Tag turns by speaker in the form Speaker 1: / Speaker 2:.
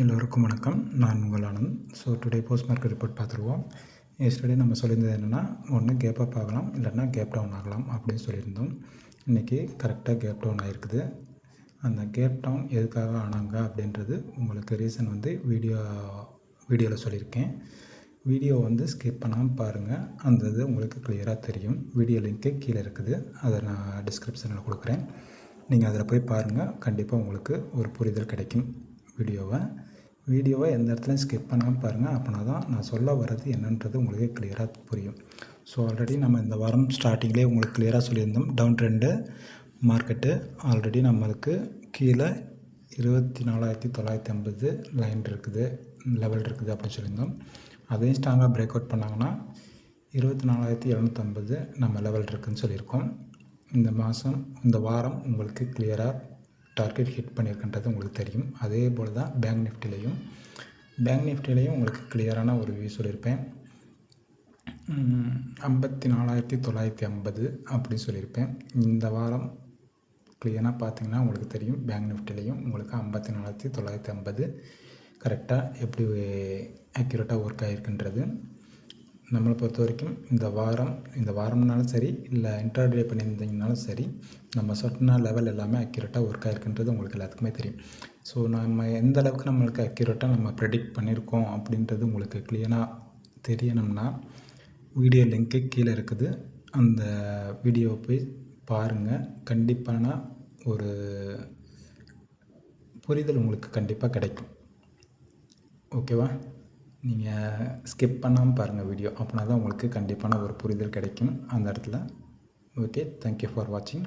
Speaker 1: எல்லோருக்கும் வணக்கம். நான் உங்கள் Anand. So today post market report பார்த்துருவோம். எஸ்டர்டே நம்ம சொல்லியிருந்தது என்னென்னா ஒன்று கேப் அப் ஆகலாம் இல்லைன்னா கேப் டவுன் ஆகலாம் அப்படின்னு சொல்லியிருந்தோம். இன்றைக்கி கரெக்டாக கேப் டவுன் ஆகிருக்குது அந்த கேப் டவுன் எதுக்காக ஆனாங்க அப்படின்றது உங்களுக்கு ரீசன் வந்து வீடியோ வீடியோவில் சொல்லியிருக்கேன். வீடியோ வந்து ஸ்கிப் பண்ணாமல் பாருங்கள் அந்த இது உங்களுக்கு கிளியராக தெரியும். வீடியோ லிங்க்கு கீழே இருக்குது. அதை நான் டிஸ்கிரிப்ஷனில் கொடுக்குறேன். நீங்கள் அதில் போய் பாருங்கள் கண்டிப்பாக உங்களுக்கு ஒரு புரிதல் கிடைக்கும். வீடியோவை. வீடியோவை எந்த இடத்துலையும் ஸ்கிப் பண்ணாமல் பாருங்கள் அப்படின்னா தான் நான் சொல்ல வர்றது என்னன்றது உங்களுக்கு கிளியராக புரியும். ஸோ ஆல்ரெடி நம்ம இந்த வாரம் ஸ்டார்டிங்லேயே உங்களுக்கு கிளியராக சொல்லியிருந்தோம். டவுன் ட்ரெண்டு மார்க்கெட்டு ஆல்ரெடி நம்மளுக்கு கீழே இருபத்தி நாலாயிரத்தி தொள்ளாயிரத்தி ஐம்பது லைன் இருக்குது. லெவல் இருக்குது அப்படின்னு சொல்லியிருந்தோம். அதையும் ஸ்ட்ராங்காக பிரேக் அவுட் பண்ணாங்கன்னா இருபத்தி நாலாயிரத்தி எழுநூற்றம்பது நம்ம லெவல் இருக்குதுன்னு சொல்லியிருக்கோம் இந்த மாதம் இந்த வாரம் உங்களுக்கு கிளியராக டார்கெட் ஹிட் பண்ணியிருக்கின்றது உங்களுக்கு தெரியும். அதே போல் தான் பேங்க் நிஃப்டிலையும் பேங்க் நிஃப்டிலையும் உங்களுக்கு கிளியரான ஒரு வியூ சொல்லியிருப்பேன். ஐம்பத்தி நாலாயிரத்தி தொள்ளாயிரத்தி ஐம்பது அப்படின்னு சொல்லியிருப்பேன். இந்த வாரம் கிளியராக பார்த்தீங்கன்னா உங்களுக்கு தெரியும். பேங்க் நிஃப்டிலையும் உங்களுக்கு ஐம்பத்தி நாலாயிரத்தி தொள்ளாயிரத்தி ஐம்பது. கரெக்டாக எப்படி அக்யூரேட்டாக ஒர்க் ஆகிருக்கின்றது நம்மளை பொறுத்த வரைக்கும் இந்த வாரம் இந்த வாரம்னாலும் சரி இல்லை இன்டர்டே பண்ணியிருந்தீங்கனாலும் சரி நம்ம சொன்ன லெவல் எல்லாமே அக்யூரேட்டாக ஒர்க் ஆகிருக்குன்றது உங்களுக்கு எல்லாத்துக்குமே தெரியும். ஸோ நம்ம எந்த அளவுக்கு நம்மளுக்கு அக்யூரேட்டாக நம்ம ப்ரெடிக்ட் பண்ணியிருக்கோம் அப்படின்றது உங்களுக்கு க்ளியராக தெரியணும்னா வீடியோ லிங்க்கு கீழே இருக்குது. அந்த வீடியோவை போய் பாருங்கள் கண்டிப்பான ஒரு புரிதல் உங்களுக்கு கண்டிப்பாக கிடைக்கும். ஓகேவா நீங்கள் ஸ்கிப் பண்ணாமல் பாருங்கள் வீடியோ அப்படின்னா தான் உங்களுக்கு கண்டிப்பான ஒரு புரிதல் கிடைக்கும். அந்த இடத்துல. ஓகே தேங்க்யூ ஃபார் வாட்சிங்